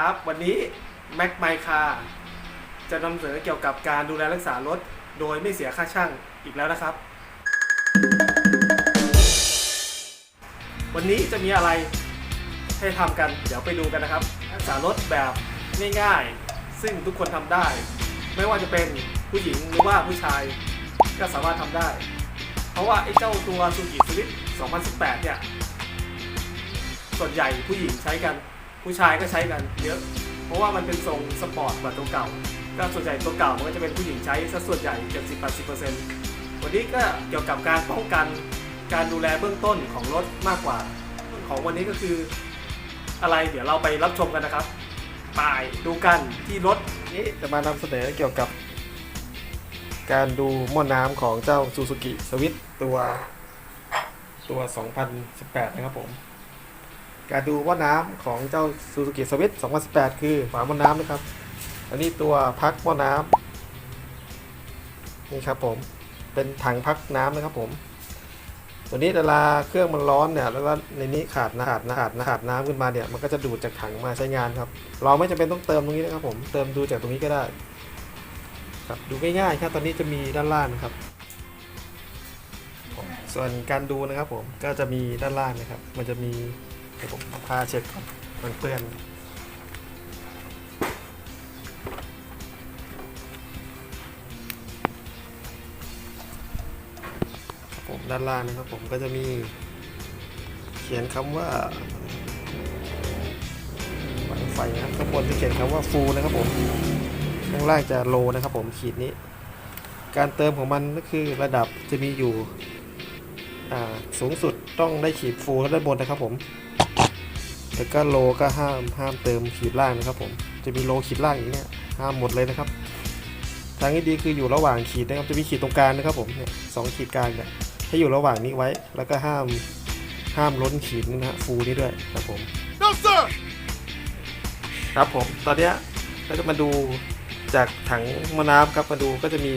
วัสดีครับ วันนี้ Mac m y c a r จะนำเสนอเกี่ยวกับการดูแลรักษารถ โดยไม่เสียค่าช่างอีกแล้วนะครับ วันนี้จะมีอะไรให้ทำกัน เดี๋ยวไปดูกันนะครับ รักษารถแบบง่ายๆ ซึ่งทุกคนทำได้ ไม่ว่าจะเป็นผู้หญิงหรือว่าผู้ชาย ก็สามารถทำได้ เพราะว่าไอ้เจ้าตัวซูกิสวิต2018 เนี่ย ส่วนใหญ่ผู้หญิงใช้กัน ผู้ชายก็ใช้กันเยอะ เพราะว่ามันเป็นทรงสปอร์ตกว่าตัวเก่า ก็ส่วนใหญ่ตัวเก่ามันก็จะเป็นผู้หญิงใช้ซะส่วนใหญ่70-80%วันนี้ก็เกี่ยวกับการป้องกันการดูแลเบื้องต้นของรถมากกว่า ของวันนี้ก็คืออะไรเดี๋ยวเราไปรับชมกันนะครับไปดูกันที่รถนี้จะมานำเสนอเกี่ยวกับ การดูหม้อน้ำของเจ้า Suzuki Swift ตัวตัว 2018 นะครับผม การดูหม้อน้ำของเจ้า Suzuki Swift 2018 คือฝาหม้อน้ำนะครับ อันนี้ตัวพักหม้อน้ำนี่ครับผมเป็นถังพักน้ำนะครับผมตัวนี้เวลาเครื่องมันร้อนเนี่ยแล้วในนี้ขาดน้ำขาดน้ำขาดน้ำขาดน้ำขึ้นมาเนี่ยมันก็จะดูดจากถังมาใช้งานครับ เราไม่จำเป็นต้องเติมตรงนี้นะครับผมเติมดูจากตรงนี้ก็ได้ครับดูง่ายๆครับตอนนี้จะมีด้านล่างนะครับส่วนการดูนะครับผมก็จะมีด้านล่างนะครับ มันจะมี ดี๋ยวผมพาเช็ดก่อนมันเปื้อนผมด้านล่างนะครับผมก็จะมีเขียนคำว่าหวังไฟนะครับข้างบนจะเขียนคำว่าฟูนะครับผมข้างล่างจะโลนะครับผมขีดนี้ การเติมของมันก็คือระดับจะมีอยู่สูงสุดต้องได้ขีดฟูด้านบนนะครับผม แต่ก็โลก็ห้ามห้ามเติมขีดล่างนะครับผมจะมีโลขีดล่างอย่างเนี้ยห้ามหมดเลยนะครับ ทางที่ดีคืออยู่ระหว่างขีดนะครับจะมีขีดตรงกลางนะครับผมเนี่ยสองขีดกลางเนี่ยให้อยู่ระหว่างนี้ไว้ แล้วก็ห้ามห้ามล้นขีดนี่นะฮะฟูนี้ด้วยครับผม No, sir! ครับผมตอนเนี้ยก็จะมาดูจากถังมะน้ำครับมาดูก็จะมี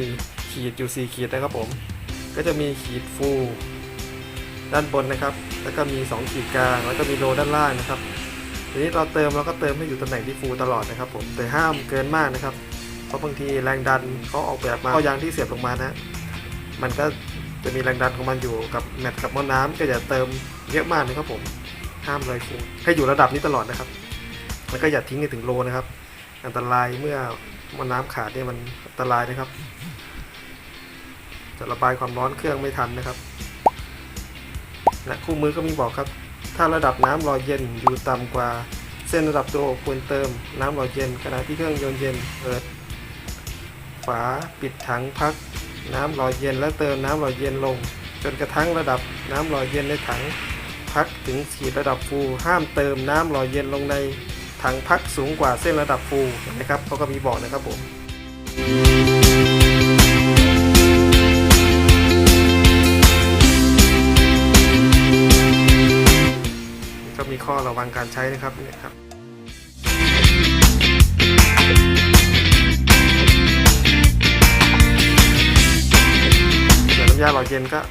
ขีดอยู่สี่ขีดนะครับผม ก็จะมีขีดฟู ด้านบนนะครับ แล้วก็มี 2 ขีดกลาง แล้วก็มีโลด้านล่างนะครับ ทีนี้เราเติมเราก็เติมให้อยู่ตำแหน่งที่ฟูตลอดนะครับผมแต่ห้ามเกินมากนะครับ เพราะบางทีแรงดันเขาออกแบบมาเอายางที่เสียบลงมานะ มันก็จะมีแรงดันของมันอยู่กับแมทกับมอน้ำก็อย่าเติมเยอะมากนะครับผมห้ามเลยฟูให้อยู่ระดับนี้ตลอดนะครับ แล้วก็อย่าทิ้งให้ถึงโลนะครับ อันตรายเมื่อมันน้ำขาดเนี่ยมันอันตรายนะครับ จะระบายความร้อนเครื่องไม่ทันนะครับ และคู่มือก็มีบอกครับ ถ้าระดับน้ำรอเย็นอยู่ต่ำกว่า เส้นระดับตัวควรเติมน้ำรอเย็นขณะที่เครื่องยนต์เย็นเปิดฝาปิดถังพัก น้ำรอเย็นและเติมน้ำรอเย็นลง จนกระทั่งระดับน้ำรอเย็นในถังพักถึงขีดระดับฟูห้ามเติมน้ำรอเย็นลงในถังพักสูงกว่าเส้นระดับฟูนะครับเขาก็มีบอกนะครับผม ข้อระวังการใช้นะครับเนี่ยครับส่วนน้ำยาหล่อเย็นก็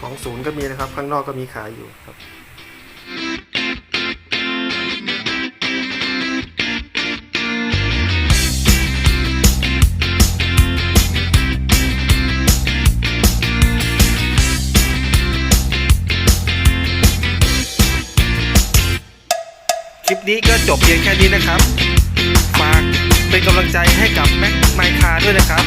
ของศูนย์ก็มีนะครับ ข้างนอกก็มีขายอยู่ครับ ลิปนี้ก็จบเพียงแค่นี้นะครับ ฝากเป็นกำลังใจให้กับแม็กไมคาด้วยนะครับ